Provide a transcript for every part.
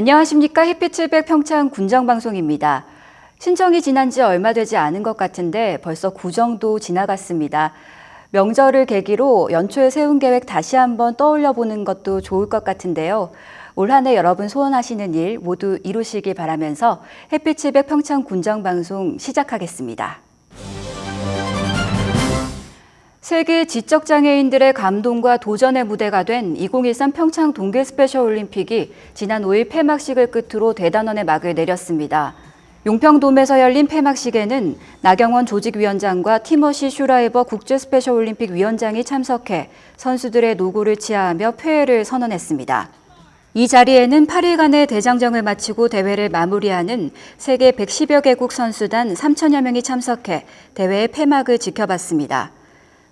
안녕하십니까. 햇빛700 평창 군정방송입니다. 신청이 지난 지 얼마 되지 않은 것 같은데 벌써 구정도 지나갔습니다. 명절을 계기로 연초에 세운 계획 다시 한번 떠올려 보는 것도 좋을 것 같은데요. 올 한해 여러분 소원하시는 일 모두 이루시길 바라면서 햇빛700 평창 군정방송 시작하겠습니다. 세계 지적장애인들의 감동과 도전의 무대가 된 2013 평창 동계 스페셜 올림픽이 지난 5일 폐막식을 끝으로 대단원의 막을 내렸습니다. 용평돔에서 열린 폐막식에는 나경원 조직위원장과 티머시 슈라이버 국제 스페셜 올림픽 위원장이 참석해 선수들의 노고를 치하하며 폐회를 선언했습니다. 이 자리에는 8일간의 대장정을 마치고 대회를 마무리하는 세계 110여 개국 선수단 3천여 명이 참석해 대회의 폐막을 지켜봤습니다.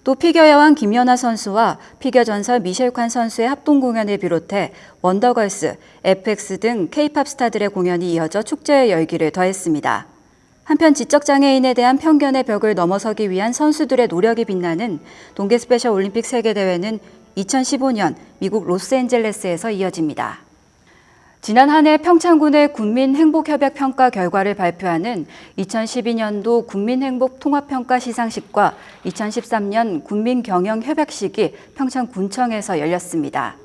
또 피겨 여왕 김연아 선수와 피겨 전설 미셸 관 선수의 합동 공연을 비롯해 원더걸스, FX 등 K-팝 스타들의 공연이 이어져 축제의 열기를 더했습니다. 한편 지적장애인에 대한 편견의 벽을 넘어서기 위한 선수들의 노력이 빛나는 동계 스페셜 올림픽 세계대회는 2015년 미국 로스앤젤레스에서 이어집니다. 지난 한 해 평창군의 군민행복협약 평가 결과를 발표하는 2012년도 군민행복통합평가 시상식과 2013년 군민경영협약식이 평창군청에서 열렸습니다.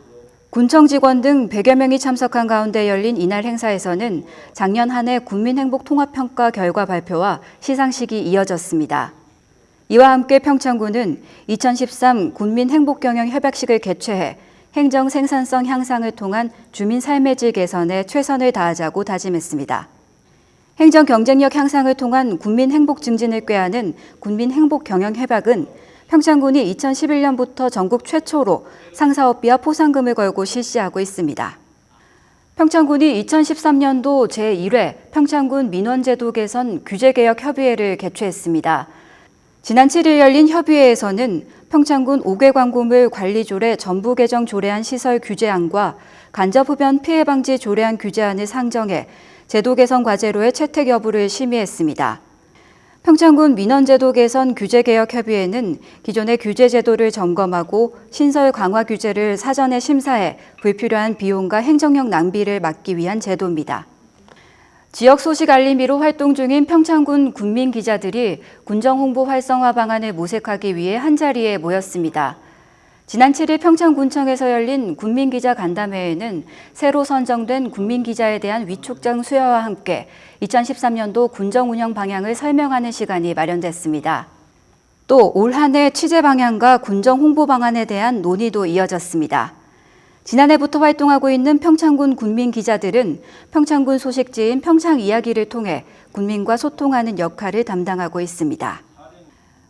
군청 직원 등 100여 명이 참석한 가운데 열린 이날 행사에서는 작년 한해 군민행복통합평가 결과 발표와 시상식이 이어졌습니다. 이와 함께 평창군은 2013 군민행복경영협약식을 개최해 행정 생산성 향상을 통한 주민 삶의 질 개선에 최선을 다하자고 다짐했습니다. 행정 경쟁력 향상을 통한 국민 행복 증진을 꾀하는 국민 행복 경영 협약은 평창군이 2011년부터 전국 최초로 상사업비와 포상금을 걸고 실시하고 있습니다. 평창군이 2013년도 제1회 평창군 민원제도 개선 규제개혁 협의회를 개최했습니다. 지난 7일 열린 협의회에서는 평창군 5개 광고물 관리조례 전부 개정 조례안 시설 규제안과 간접 흡연 피해 방지 조례안 규제안을 상정해 제도 개선 과제로의 채택 여부를 심의했습니다. 평창군 민원제도 개선 규제개혁 협의회는 기존의 규제 제도를 점검하고 신설 강화 규제를 사전에 심사해 불필요한 비용과 행정력 낭비를 막기 위한 제도입니다. 지역 소식 알림이로 활동 중인 평창군 군민 기자들이 군정 홍보 활성화 방안을 모색하기 위해 한자리에 모였습니다. 지난 7일 평창군청에서 열린 군민기자 간담회에는 새로 선정된 군민기자에 대한 위촉장 수여와 함께 2013년도 군정 운영 방향을 설명하는 시간이 마련됐습니다. 또 올 한해 취재 방향과 군정 홍보 방안에 대한 논의도 이어졌습니다. 지난해부터 활동하고 있는 평창군 군민 기자들은 평창군 소식지인 평창 이야기를 통해 군민과 소통하는 역할을 담당하고 있습니다.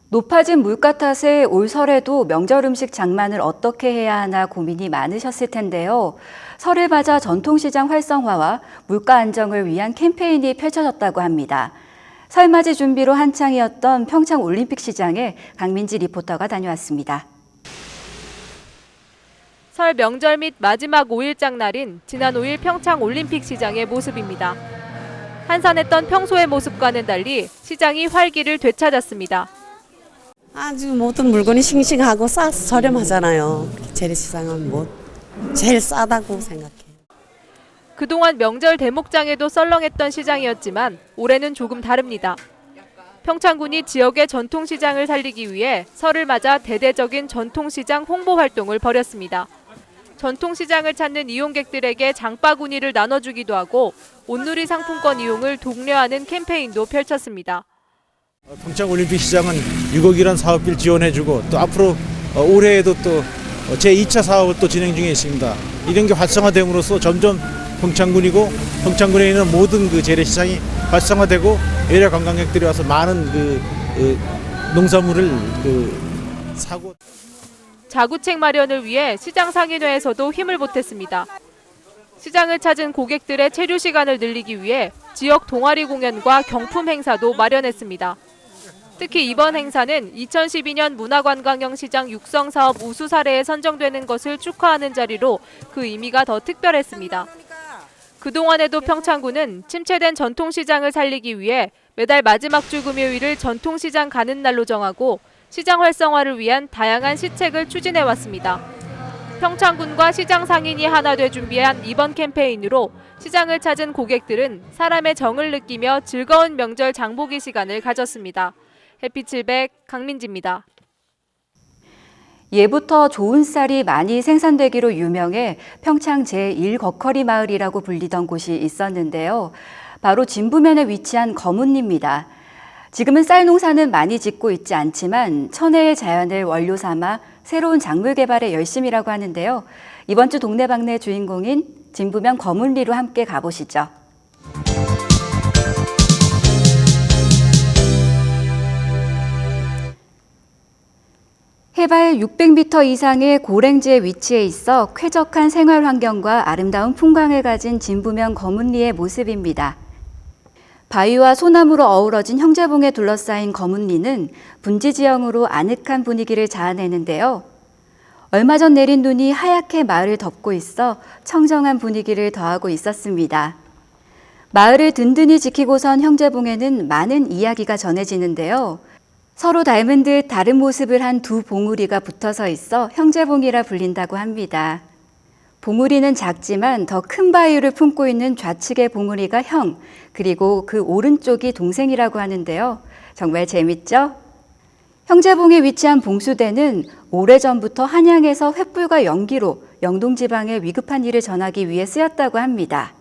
높아진 물가 탓에 올 설에도 명절 음식 장만을 어떻게 해야 하나 고민이 많으셨을 텐데요. 설을 맞아 전통시장 활성화와 물가 안정을 위한 캠페인이 펼쳐졌다고 합니다. 설맞이 준비로 한창이었던 평창 올림픽 시장에 강민지 리포터가 다녀왔습니다. 설 명절 및 마지막 5일장 날인 지난 5일 평창 올림픽 시장의 모습입니다. 한산했던 평소의 모습과는 달리 시장이 활기를 되찾았습니다. 아주 모든 물건이 싱싱하고 싸 저렴하잖아요. 재래시장은 뭐 제일 싸다고 생각해요. 그동안 명절 대목장에도 썰렁했던 시장이었지만 올해는 조금 다릅니다. 평창군이 지역의 전통시장을 살리기 위해 설을 맞아 대대적인 전통시장 홍보 활동을 벌였습니다. 전통시장을 찾는 이용객들에게 장바구니를 나눠주기도 하고 온누리 상품권 이용을 독려하는 캠페인도 펼쳤습니다. 평창 올림픽 시장은 6억이란 사업비를 지원해주고 또 앞으로 어, 올해에도 또 제2차 사업을 또 진행 중에 있습니다. 이런 게 활성화됨으로써 점점 평창군이고 평창군에 있는 모든 그 재래시장이 활성화되고 외래 관광객들이 와서 많은 그, 그 농산물을 그 사고 자구책 마련을 위해 시장 상인회에서도 힘을 보탰습니다. 시장을 찾은 고객들의 체류 시간을 늘리기 위해 지역 동아리 공연과 경품 행사도 마련했습니다. 특히 이번 행사는 2012년 문화관광형 시장 육성 사업 우수 사례에 선정되는 것을 축하하는 자리로 그 의미가 더 특별했습니다. 그동안에도 평창군은 침체된 전통시장을 살리기 위해 매달 마지막 주 금요일을 전통시장 가는 날로 정하고 시장 활성화를 위한 다양한 시책을 추진해 왔습니다. 평창군과 시장 상인이 하나 돼 준비한 이번 캠페인으로 시장을 찾은 고객들은 사람의 정을 느끼며 즐거운 명절 장보기 시간을 가졌습니다. 해피칠백 강민지입니다. 예부터 좋은 쌀이 많이 생산되기로 유명해 평창 제1거커리 마을이라고 불리던 곳이 있었는데요. 바로 진부면에 위치한 거문리입니다. 지금은 쌀 농사는 많이 짓고 있지 않지만 천혜의 자연을 원료 삼아 새로운 작물 개발에 열심이라고 하는데요. 이번 주 동네방네 주인공인 진부면 거문리로 함께 가보시죠. 해발 600m 이상의 고랭지에 위치해 있어 쾌적한 생활 환경과 아름다운 풍광을 가진 진부면 거문리의 모습입니다. 바위와 소나무로 어우러진 형제봉에 둘러싸인 거문리는 분지 지형으로 아늑한 분위기를 자아내는데요. 얼마 전 내린 눈이 하얗게 마을을 덮고 있어 청정한 분위기를 더하고 있었습니다. 마을을 든든히 지키고선 형제봉에는 많은 이야기가 전해지는데요. 서로 닮은 듯 다른 모습을 한 두 봉우리가 붙어서 있어 형제봉이라 불린다고 합니다. 봉우리는 작지만 더 큰 바위를 품고 있는 좌측의 봉우리가 형, 그리고 그 오른쪽이 동생이라고 하는데요. 정말 재밌죠? 형제봉에 위치한 봉수대는 오래전부터 한양에서 횃불과 연기로 영동지방에 위급한 일을 전하기 위해 쓰였다고 합니다.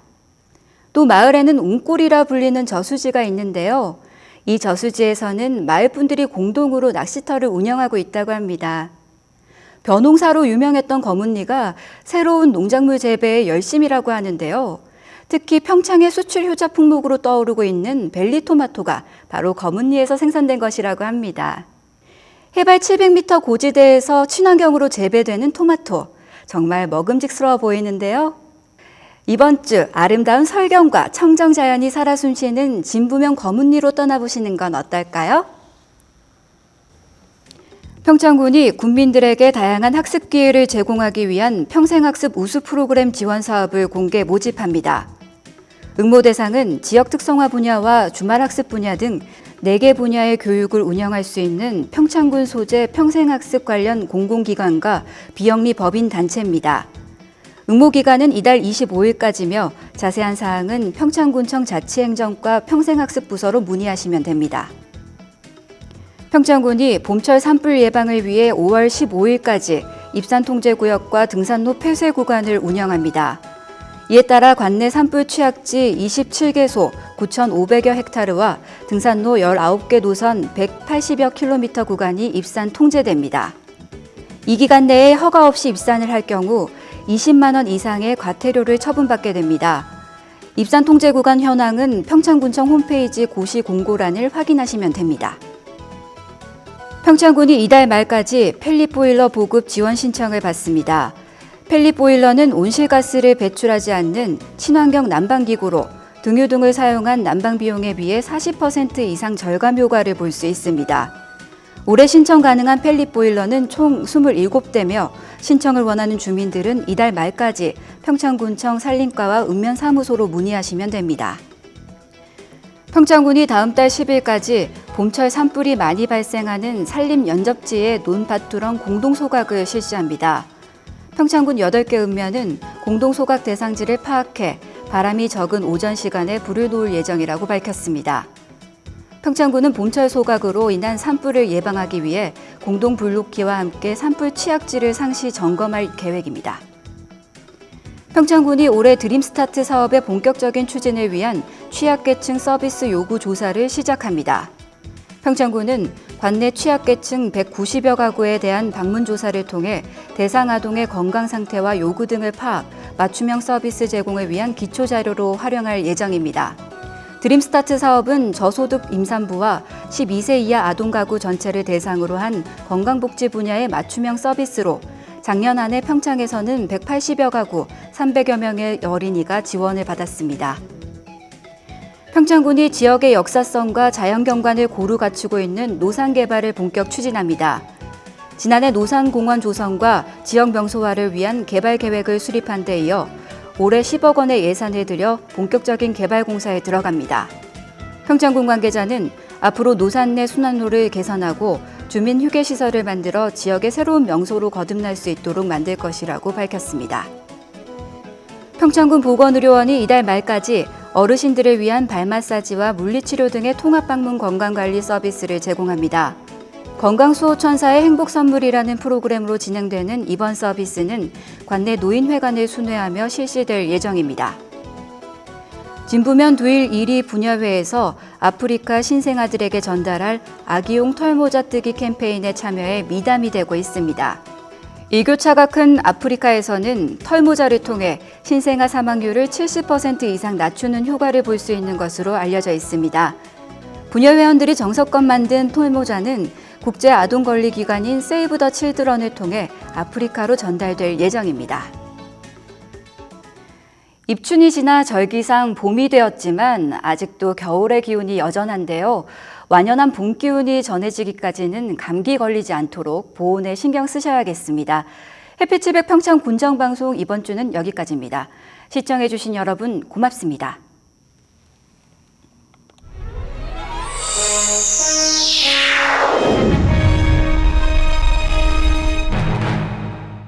또 마을에는 웅골이라 불리는 저수지가 있는데요. 이 저수지에서는 마을 분들이 공동으로 낚시터를 운영하고 있다고 합니다. 벼농사로 유명했던 거문리가 새로운 농작물 재배에 열심이라고 하는데요. 특히 평창의 수출 효자 품목으로 떠오르고 있는 벨리 토마토가 바로 거문리에서 생산된 것이라고 합니다. 해발 700m 고지대에서 친환경으로 재배되는 토마토. 정말 먹음직스러워 보이는데요. 이번 주 아름다운 설경과 청정 자연이 살아 숨쉬는 진부면 거문리로 떠나보시는 건 어떨까요? 평창군이 국민들에게 다양한 학습 기회를 제공하기 위한 평생학습 우수 프로그램 지원 사업을 공개 모집합니다. 응모 대상은 지역 특성화 분야와 주말학습 분야 등 4개 분야의 교육을 운영할 수 있는 평창군 소재 평생학습 관련 공공기관과 비영리 법인 단체입니다. 응모 기간은 이달 25일까지며 자세한 사항은 평창군청 자치행정과 평생학습부서로 문의하시면 됩니다. 평창군이 봄철 산불 예방을 위해 5월 15일까지 입산 통제 구역과 등산로 폐쇄 구간을 운영합니다. 이에 따라 관내 산불 취약지 27개소 9,500여 헥타르와 등산로 19개 노선 180여 킬로미터 구간이 입산 통제됩니다. 이 기간 내에 허가 없이 입산을 할 경우 20만 원 이상의 과태료를 처분받게 됩니다. 입산 통제 구간 현황은 평창군청 홈페이지 고시 공고란을 확인하시면 됩니다. 평창군이 이달 말까지 펠릿 보일러 보급 지원 신청을 받습니다. 펠릿 보일러는 온실가스를 배출하지 않는 친환경 난방기구로 등유 등을 사용한 난방 비용에 비해 40% 이상 절감 효과를 볼 수 있습니다. 올해 신청 가능한 펠릿 보일러는 총 27대며 신청을 원하는 주민들은 이달 말까지 평창군청 산림과와 읍면사무소로 문의하시면 됩니다. 평창군이 다음 달 10일까지 봄철 산불이 많이 발생하는 산림 연접지에 논밭두렁 공동 소각을 실시합니다. 평창군 8개 읍면은 공동 소각 대상지를 파악해 바람이 적은 오전 시간에 불을 놓을 예정이라고 밝혔습니다. 평창군은 봄철 소각으로 인한 산불을 예방하기 위해 공동 불놓기와 함께 산불 취약지를 상시 점검할 계획입니다. 평창군이 올해 드림스타트 사업의 본격적인 추진을 위한 취약계층 서비스 요구 조사를 시작합니다. 평창군은 관내 취약계층 190여 가구에 대한 방문 조사를 통해 대상 아동의 건강 상태와 요구 등을 파악, 맞춤형 서비스 제공을 위한 기초 자료로 활용할 예정입니다. 드림스타트 사업은 저소득 임산부와 12세 이하 아동 가구 전체를 대상으로 한 건강복지 분야의 맞춤형 서비스로 작년 한해 평창에서는 180여 가구 300여 명의 어린이가 지원을 받았습니다. 평창군이 지역의 역사성과 자연경관을 고루 갖추고 있는 노산 개발을 본격 추진합니다. 지난해 노산공원 조성과 지역 명소화를 위한 개발 계획을 수립한 데 이어 올해 10억 원의 예산을 들여 본격적인 개발 공사에 들어갑니다. 평창군 관계자는 앞으로 노산 내 순환로를 개선하고 주민 휴게 시설을 만들어 지역의 새로운 명소로 거듭날 수 있도록 만들 것이라고 밝혔습니다. 평창군 보건의료원이 이달 말까지 어르신들을 위한 발 마사지와 물리치료 등의 통합 방문 건강관리 서비스를 제공합니다. 건강수호천사의 행복선물이라는 프로그램으로 진행되는 이번 서비스는 관내 노인회관을 순회하며 실시될 예정입니다. 진부면 두일 1위 분야회에서 아프리카 신생아들에게 전달할 아기용 털모자 뜨기 캠페인에 참여해 미담이 되고 있습니다. 일교차가 큰 아프리카에서는 털모자를 통해 신생아 사망률을 70% 이상 낮추는 효과를 볼 수 있는 것으로 알려져 있습니다. 분야 회원들이 정석껏 만든 털모자는 국제 아동 권리 기관인 세이브 더 칠드런을 통해 아프리카로 전달될 예정입니다. 입춘이 지나 절기상 봄이 되었지만 아직도 겨울의 기운이 여전한데요. 완연한 봄 기운이 전해지기까지는 감기 걸리지 않도록 보온에 신경 쓰셔야겠습니다. 햇빛700 평창 군정방송 이번 주는 여기까지입니다. 시청해주신 여러분 고맙습니다.